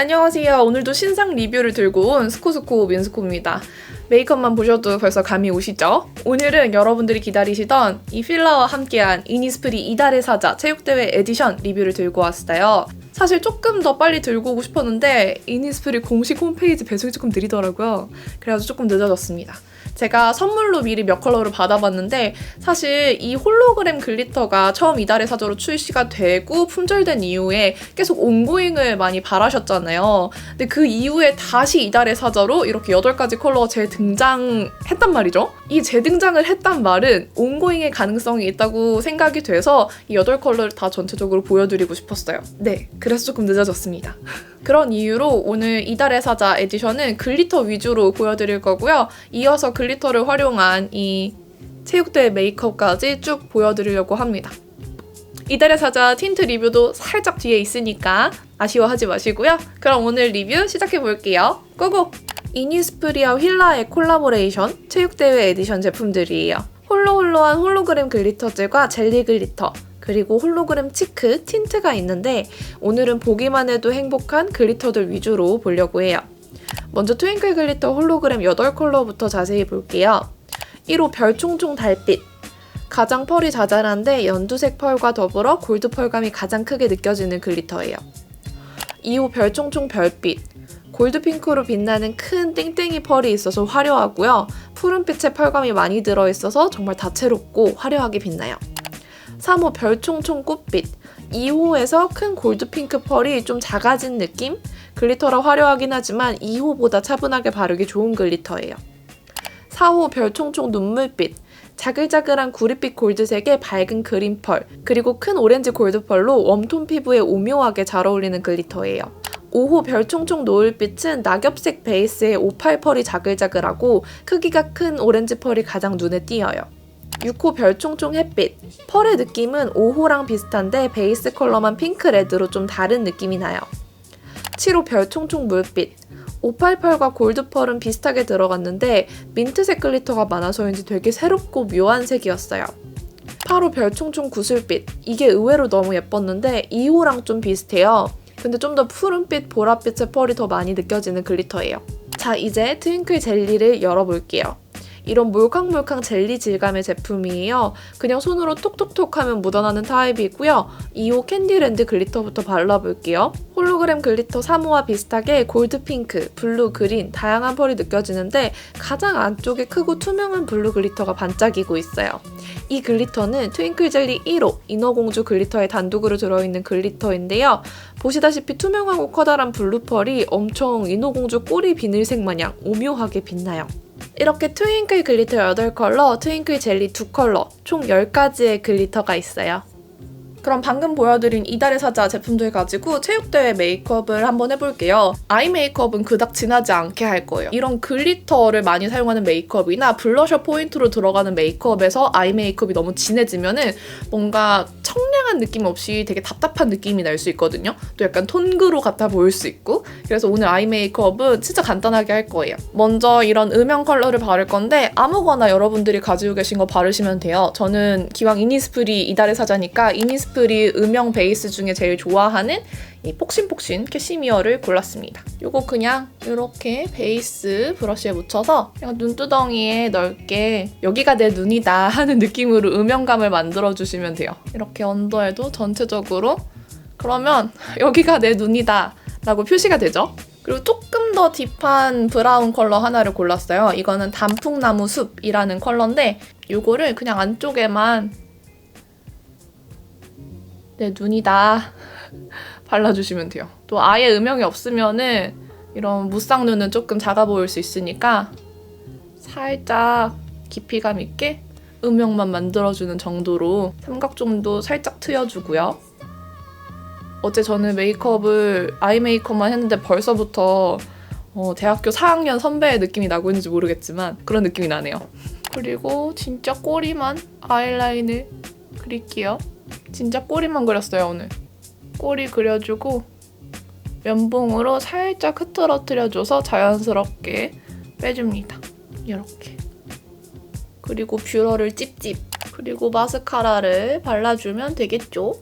안녕하세요. 오늘도 신상 리뷰를 들고 온 스코스코 민스코입니다. 메이크업만 보셔도 벌써 감이 오시죠? 오늘은 여러분들이 기다리시던 이 필러와 함께한 이니스프리 이달의 사자 체육대회 에디션 리뷰를 들고 왔어요. 사실 조금 더 빨리 들고 오고 싶었는데 이니스프리 공식 홈페이지 배송이 조금 느리더라고요. 그래서 조금 늦어졌습니다. 제가 선물로 미리 몇 컬러를 받아봤는데 사실 이 홀로그램 글리터가 처음 이달의 사자로 출시가 되고 품절된 이후에 계속 온고잉을 많이 바라셨잖아요. 근데 그 이후에 다시 이달의 사자로 이렇게 8가지 컬러가 재등장했단 말이죠. 이 재등장을 했단 말은 온고잉의 가능성이 있다고 생각이 돼서 이 8컬러를 다 전체적으로 보여드리고 싶었어요. 네, 그래서 조금 늦어졌습니다. 그런 이유로 오늘 이달의 사자 에디션은 글리터 위주로 보여드릴 거고요. 이어서 글리터를 활용한 이 체육대회 메이크업까지 쭉 보여드리려고 합니다. 이달의 사자 틴트 리뷰도 살짝 뒤에 있으니까 아쉬워하지 마시고요. 그럼 오늘 리뷰 시작해 볼게요. 고고! 이니스프리와 휠라의 콜라보레이션 체육대회 에디션 제품들이에요. 홀로홀로한 홀로그램 글리터들과 젤리 글리터, 그리고 홀로그램 치크, 틴트가 있는데 오늘은 보기만 해도 행복한 글리터들 위주로 보려고 해요. 먼저 트윙클 글리터 홀로그램 8컬러부터 자세히 볼게요. 1호 별총총 달빛 가장 펄이 자잘한데 연두색 펄과 더불어 골드 펄감이 가장 크게 느껴지는 글리터예요. 2호 별총총 별빛 골드 핑크로 빛나는 큰 땡땡이 펄이 있어서 화려하고요. 푸른빛의 펄감이 많이 들어있어서 정말 다채롭고 화려하게 빛나요. 3호 별총총 꽃빛 2호에서 큰 골드 핑크 펄이 좀 작아진 느낌? 글리터라 화려하긴 하지만 2호보다 차분하게 바르기 좋은 글리터예요. 4호 별총총 눈물빛 자글자글한 구릿빛 골드색의 밝은 그린 펄, 그리고 큰 오렌지 골드 펄로 웜톤 피부에 오묘하게 잘 어울리는 글리터예요. 5호 별총총 노을빛은 낙엽색 베이스의 오팔 펄이 자글자글하고 크기가 큰 오렌지 펄이 가장 눈에 띄어요. 6호 별총총 햇빛. 펄의 느낌은 5호랑 비슷한데 베이스 컬러만 핑크 레드로 좀 다른 느낌이 나요. 7호 별총총 물빛. 오팔펄과 골드펄은 비슷하게 들어갔는데 민트색 글리터가 많아서인지 되게 새롭고 묘한 색이었어요. 8호 별총총 구슬빛. 이게 의외로 너무 예뻤는데 2호랑 좀 비슷해요. 근데 좀 더 푸른빛, 보랏빛의 펄이 더 많이 느껴지는 글리터예요. 자, 이제 트윙클 젤리를 열어볼게요. 이런 몰캉몰캉 젤리 질감의 제품이에요. 그냥 손으로 톡톡톡 하면 묻어나는 타입이고요. 2호 캔디랜드 글리터부터 발라볼게요. 홀로그램 글리터 3호와 비슷하게 골드 핑크, 블루 그린, 다양한 펄이 느껴지는데 가장 안쪽에 크고 투명한 블루 글리터가 반짝이고 있어요. 이 글리터는 트윙클 젤리 1호 인어공주 글리터에 단독으로 들어있는 글리터인데요. 보시다시피 투명하고 커다란 블루 펄이 엄청 인어공주 꼬리 비늘색 마냥 오묘하게 빛나요. 이렇게 트윙클 글리터 8컬러, 트윙클 젤리 2컬러, 총 10가지의 글리터가 있어요. 그럼 방금 보여드린 이달의 사자 제품들 가지고 체육대회 메이크업을 한번 해볼게요. 아이 메이크업은 그닥 진하지 않게 할 거예요. 이런 글리터를 많이 사용하는 메이크업이나 블러셔 포인트로 들어가는 메이크업에서 아이 메이크업이 너무 진해지면은 뭔가 청량 한 느낌 없이 되게 답답한 느낌이 날 수 있거든요. 또 약간 톤그로 같아 보일 수 있고. 그래서 오늘 아이 메이크업은 진짜 간단하게 할 거예요. 먼저 이런 음영 컬러를 바를 건데 아무거나 여러분들이 가지고 계신 거 바르시면 돼요. 저는 기왕 이니스프리 이달의 사자니까 이니스프리 음영 베이스 중에 제일 좋아하는 이 폭신폭신 캐시미어를 골랐습니다. 이거 그냥 이렇게 베이스 브러쉬에 묻혀서 그냥 눈두덩이에 넓게 여기가 내 눈이다 하는 느낌으로 음영감을 만들어주시면 돼요. 이렇게 언더에도 전체적으로 그러면 여기가 내 눈이다 라고 표시가 되죠. 그리고 조금 더 딥한 브라운 컬러 하나를 골랐어요. 이거는 단풍나무 숲이라는 컬러인데 이거를 그냥 안쪽에만 내 눈이다 발라주시면 돼요. 또 아예 음영이 없으면은 이런 무쌍 눈은 조금 작아 보일 수 있으니까 살짝 깊이감 있게 음영만 만들어주는 정도로 삼각존도 살짝 트여주고요. 어제 저는 메이크업을 아이 메이크업만 했는데 벌써부터 어, 대학교 4학년 선배의 느낌이 나고 있는지 모르겠지만 그런 느낌이 나네요. 그리고 진짜 꼬리만 아이라인을 그릴게요. 진짜 꼬리만 그렸어요 오늘. 꼬리 그려주고 면봉으로 살짝 흐트러뜨려줘서 자연스럽게 빼줍니다. 이렇게. 그리고 뷰러를 찝찝. 그리고 마스카라를 발라주면 되겠죠?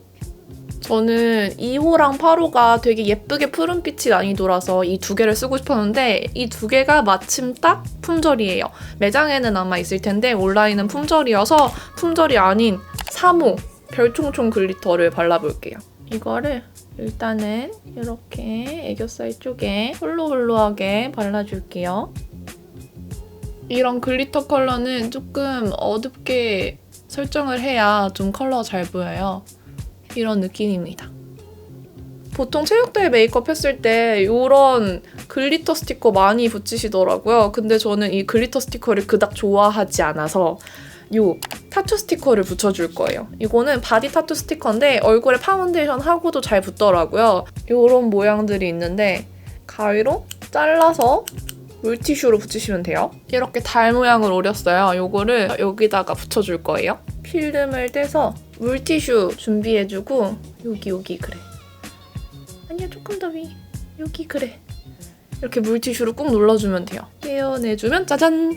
저는 2호랑 8호가 되게 예쁘게 푸른빛이 많이 돌아서 이 두 개를 쓰고 싶었는데 이 두 개가 마침 딱 품절이에요. 매장에는 아마 있을 텐데 온라인은 품절이어서 품절이 아닌 3호 별총총 글리터를 발라볼게요. 이거를 일단은 이렇게 애교살 쪽에 홀로홀로하게 발라줄게요. 이런 글리터 컬러는 조금 어둡게 설정을 해야 좀 컬러가 잘 보여요. 이런 느낌입니다. 보통 체육대회 메이크업 했을 때 이런 글리터 스티커 많이 붙이시더라고요. 근데 저는 이 글리터 스티커를 그닥 좋아하지 않아서 요 타투 스티커를 붙여줄 거예요. 이거는 바디 타투 스티커인데 얼굴에 파운데이션 하고도 잘 붙더라고요. 이런 모양들이 있는데 가위로 잘라서 물티슈로 붙이시면 돼요. 이렇게 달 모양을 오렸어요. 요거를 여기다가 붙여줄 거예요. 필름을 떼서 물티슈 준비해주고 여기 여기 그래. 아니야 조금 더 위. 여기 그래. 이렇게 물티슈로 꾹 눌러주면 돼요. 떼어내주면 짜잔!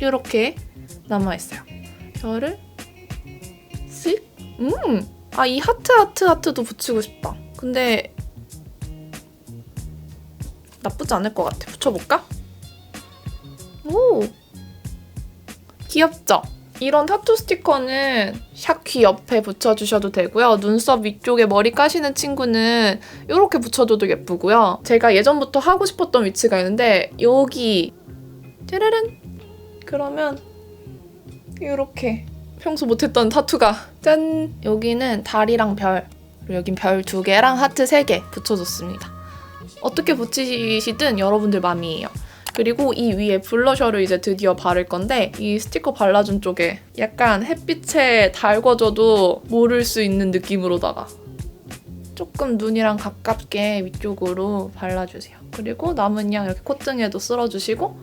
이렇게 남아있어요. 별을 쓱? 음! 아, 이 하트 하트 하트도 붙이고 싶다. 근데 나쁘지 않을 것 같아. 붙여볼까? 오! 귀엽죠? 이런 타투 스티커는 샥귀 옆에 붙여주셔도 되고요. 눈썹 위쪽에 머리 까시는 친구는 이렇게 붙여줘도 예쁘고요. 제가 예전부터 하고 싶었던 위치가 있는데 여기 짜라란 그러면 이렇게 평소 못했던 타투가 짠 여기는 달이랑 별 그리고 여긴 별 두 개랑 하트 세 개 붙여줬습니다. 어떻게 붙이시든 여러분들 맘이에요. 그리고 이 위에 블러셔를 이제 드디어 바를 건데 이 스티커 발라준 쪽에 약간 햇빛에 달궈져도 모를 수 있는 느낌으로다가 조금 눈이랑 가깝게 위쪽으로 발라주세요. 그리고 남은 양 이렇게 콧등에도 쓸어주시고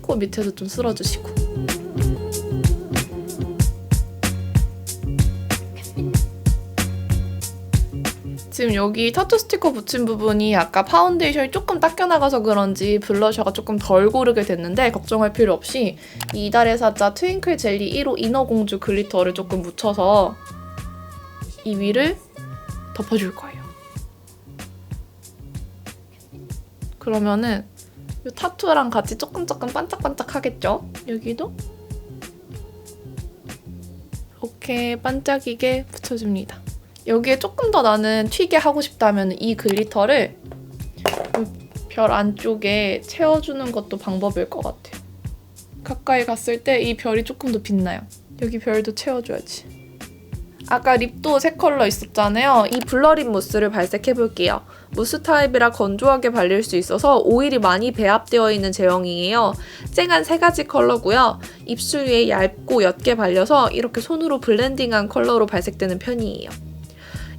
코 밑에도 좀 쓸어주시고 지금 여기 타투 스티커 붙인 부분이 아까 파운데이션이 조금 닦여나가서 그런지 블러셔가 조금 덜 고르게 됐는데 걱정할 필요 없이 이달의 사자 트윙클 젤리 1호 인어공주 글리터를 조금 묻혀서 이 위를 덮어줄 거예요. 그러면은 이 타투랑 같이 조금 조금 반짝반짝 하겠죠? 여기도 이렇게 반짝이게 붙여줍니다. 여기에 조금 더 나는 튀게 하고 싶다면 이 글리터를 별 안쪽에 채워주는 것도 방법일 것 같아요. 가까이 갔을 때 이 별이 조금 더 빛나요. 여기 별도 채워줘야지. 아까 립도 세 컬러 있었잖아요. 이 블러립 무스를 발색해 볼게요. 무스 타입이라 건조하게 발릴 수 있어서 오일이 많이 배합되어 있는 제형이에요. 쨍한 세 가지 컬러고요. 입술 위에 얇고 옅게 발려서 이렇게 손으로 블렌딩한 컬러로 발색되는 편이에요.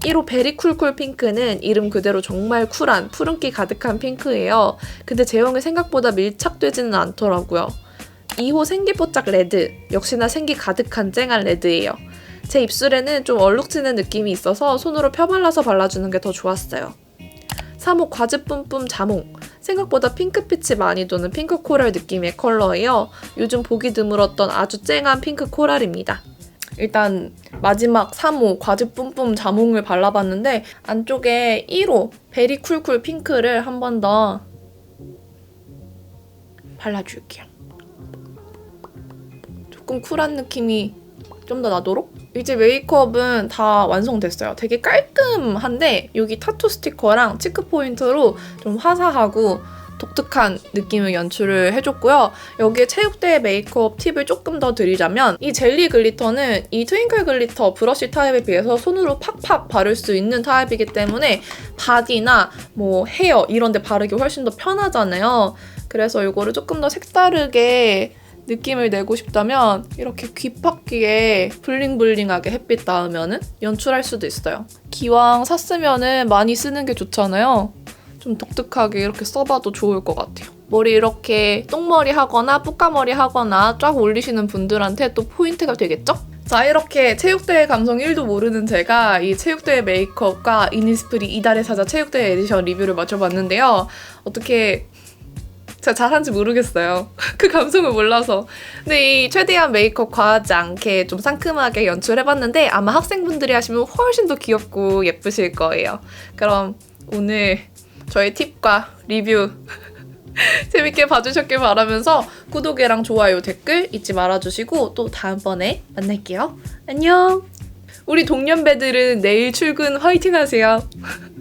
1호 베리쿨쿨 핑크는 이름 그대로 정말 쿨한 푸른기 가득한 핑크예요. 근데 제형이 생각보다 밀착되지는 않더라고요. 2호 생기뽀짝 레드 역시나 생기 가득한 쨍한 레드예요. 제 입술에는 좀 얼룩지는 느낌이 있어서 손으로 펴발라서 발라주는 게 더 좋았어요. 3호 과즙 뿜뿜 자몽 생각보다 핑크빛이 많이 도는 핑크 코랄 느낌의 컬러예요. 요즘 보기 드물었던 아주 쨍한 핑크 코랄입니다. 일단 마지막 3호 과즙 뿜뿜 자몽을 발라봤는데 안쪽에 1호 베리 쿨쿨 핑크를 한 번 더 발라줄게요. 조금 쿨한 느낌이 좀 더 나도록 이제 메이크업은 다 완성됐어요. 되게 깔끔한데 여기 타투 스티커랑 치크 포인트로 좀 화사하고 독특한 느낌의 연출을 해줬고요. 여기에 체육대 메이크업 팁을 조금 더 드리자면 이 젤리 글리터는 이 트윙클 글리터 브러쉬 타입에 비해서 손으로 팍팍 바를 수 있는 타입이기 때문에 바디나 뭐 헤어 이런 데 바르기 훨씬 더 편하잖아요. 그래서 이거를 조금 더 색다르게 느낌을 내고 싶다면 이렇게 귓바퀴에 블링블링하게 햇빛 닿으면 연출할 수도 있어요. 기왕 샀으면 많이 쓰는 게 좋잖아요. 좀 독특하게 이렇게 써봐도 좋을 것 같아요. 머리 이렇게 똥머리 하거나 뿌까머리 하거나 쫙 올리시는 분들한테 또 포인트가 되겠죠? 자 이렇게 체육대회 감성 1도 모르는 제가 이 체육대회 메이크업과 이니스프리 이달의 사자 체육대회 에디션 리뷰를 맞춰봤는데요. 어떻게 제가 잘한지 모르겠어요. 그 감성을 몰라서. 근데 이 최대한 메이크업 과하지 않게 좀 상큼하게 연출해봤는데 아마 학생분들이 하시면 훨씬 더 귀엽고 예쁘실 거예요. 그럼 오늘 저의 팁과 리뷰 재밌게 봐주셨길 바라면서 구독이랑 좋아요, 댓글 잊지 말아주시고 또 다음번에 만날게요. 안녕! 우리 동년배들은 내일 출근 화이팅 하세요.